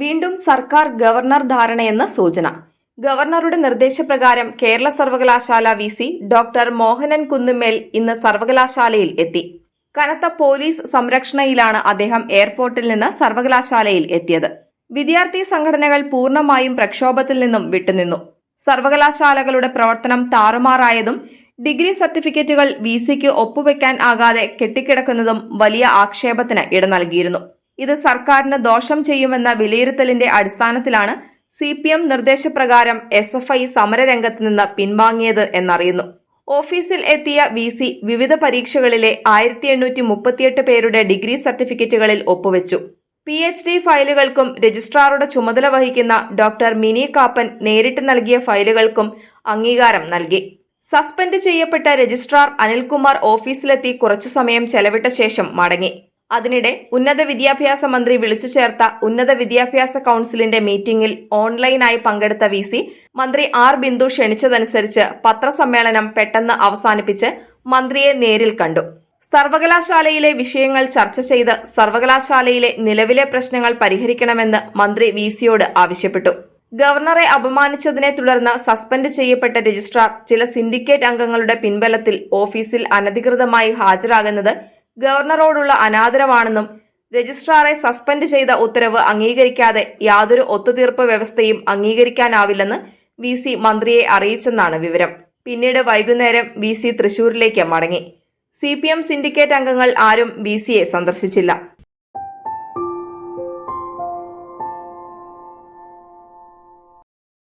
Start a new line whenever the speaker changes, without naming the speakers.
വീണ്ടും സർക്കാർ ഗവർണർ ധാരണയെന്ന് സൂചന. ഗവർണറുടെ നിർദ്ദേശപ്രകാരം കേരള സർവകലാശാല V C doctor Mohanan Kunnummel ഇന്ന് സർവകലാശാലയിൽ എത്തി. കനത്ത പോലീസ് സംരക്ഷണയിലാണ് അദ്ദേഹം എയർപോർട്ടിൽ നിന്ന് സർവകലാശാലയിൽ എത്തിയത്. വിദ്യാർത്ഥി സംഘടനകൾ പൂർണമായും പ്രക്ഷോഭത്തിൽ നിന്നും വിട്ടുനിന്നു. സർവകലാശാലകളുടെ പ്രവർത്തനം താറുമാറായതും ഡിഗ്രി സർട്ടിഫിക്കറ്റുകൾ വി സിക്ക് ഒപ്പുവെക്കാൻ ആകാതെ കെട്ടിക്കിടക്കുന്നതും വലിയ ആക്ഷേപത്തിന് ഇട നൽകിയിരുന്നു ഇത് സർക്കാരിന് ദോഷം ചെയ്യുമെന്ന വിലയിരുത്തലിന്റെ അടിസ്ഥാനത്തിലാണ് സി പി എം നിർദ്ദേശപ്രകാരം എസ് എഫ് ഐ സമരരംഗത്ത് നിന്ന് പിൻവാങ്ങിയത് എന്നറിയുന്നു. ഓഫീസിൽ എത്തിയ വി സി വിവിധ പരീക്ഷകളിലെ ആയിരത്തി എണ്ണൂറ്റി മുപ്പത്തിയെട്ട് പേരുടെ ഡിഗ്രി സർട്ടിഫിക്കറ്റുകളിൽ ഒപ്പുവെച്ചു. പി എച്ച് ഡി ഫയലുകൾക്കും രജിസ്ട്രാറുടെ ചുമതല വഹിക്കുന്ന ഡോക്ടർ മിനി കാപ്പൻ നേരിട്ട് നൽകിയ ഫയലുകൾക്കും അംഗീകാരം നൽകി. സസ്പെൻഡ് ചെയ്യപ്പെട്ട രജിസ്ട്രാർ അനിൽകുമാർ ഓഫീസിലെത്തി കുറച്ചു സമയം ചെലവിട്ട ശേഷം മടങ്ങി. അതിനിടെ ഉന്നത വിദ്യാഭ്യാസ മന്ത്രി വിളിച്ചു ചേർത്ത ഉന്നത വിദ്യാഭ്യാസ കൌൺസിലിന്റെ മീറ്റിംഗിൽ ഓൺലൈനായി പങ്കെടുത്ത വി സി മന്ത്രി ആർ ബിന്ദു ക്ഷണിച്ചതനുസരിച്ച് പത്രസമ്മേളനം പെട്ടെന്ന് അവസാനിപ്പിച്ച് മന്ത്രിയെ നേരിൽ കണ്ടു. സർവകലാശാലയിലെ വിഷയങ്ങൾ ചർച്ച ചെയ്ത് സർവകലാശാലയിലെ നിലവിലെ പ്രശ്നങ്ങൾ പരിഹരിക്കണമെന്ന് മന്ത്രി വി സിയോട് ആവശ്യപ്പെട്ടു. ഗവർണറെ അപമാനിച്ചതിനെ തുടർന്ന് സസ്പെൻഡ് ചെയ്യപ്പെട്ട രജിസ്ട്രാർ ചില സിൻഡിക്കേറ്റ് അംഗങ്ങളുടെ പിൻബലത്തിൽ ഓഫീസിൽ അനധികൃതമായി ഹാജരാകുന്നത് ഗവർണറോടുള്ള അനാദരമാണെന്നും രജിസ്ട്രാറെ സസ്പെൻഡ് ചെയ്ത ഉത്തരവ് അംഗീകരിക്കാതെ യാതൊരു ഒത്തുതീർപ്പ് വ്യവസ്ഥയും അംഗീകരിക്കാനാവില്ലെന്ന് വി സി മന്ത്രിയെ അറിയിച്ചെന്നാണ് വിവരം. പിന്നീട് വൈകുന്നേരം വി സി തൃശൂരിലേക്ക് മടങ്ങി. സി പി എം സിൻഡിക്കേറ്റ് അംഗങ്ങൾ ആരും ബി സിയെ സന്ദർശിച്ചില്ല.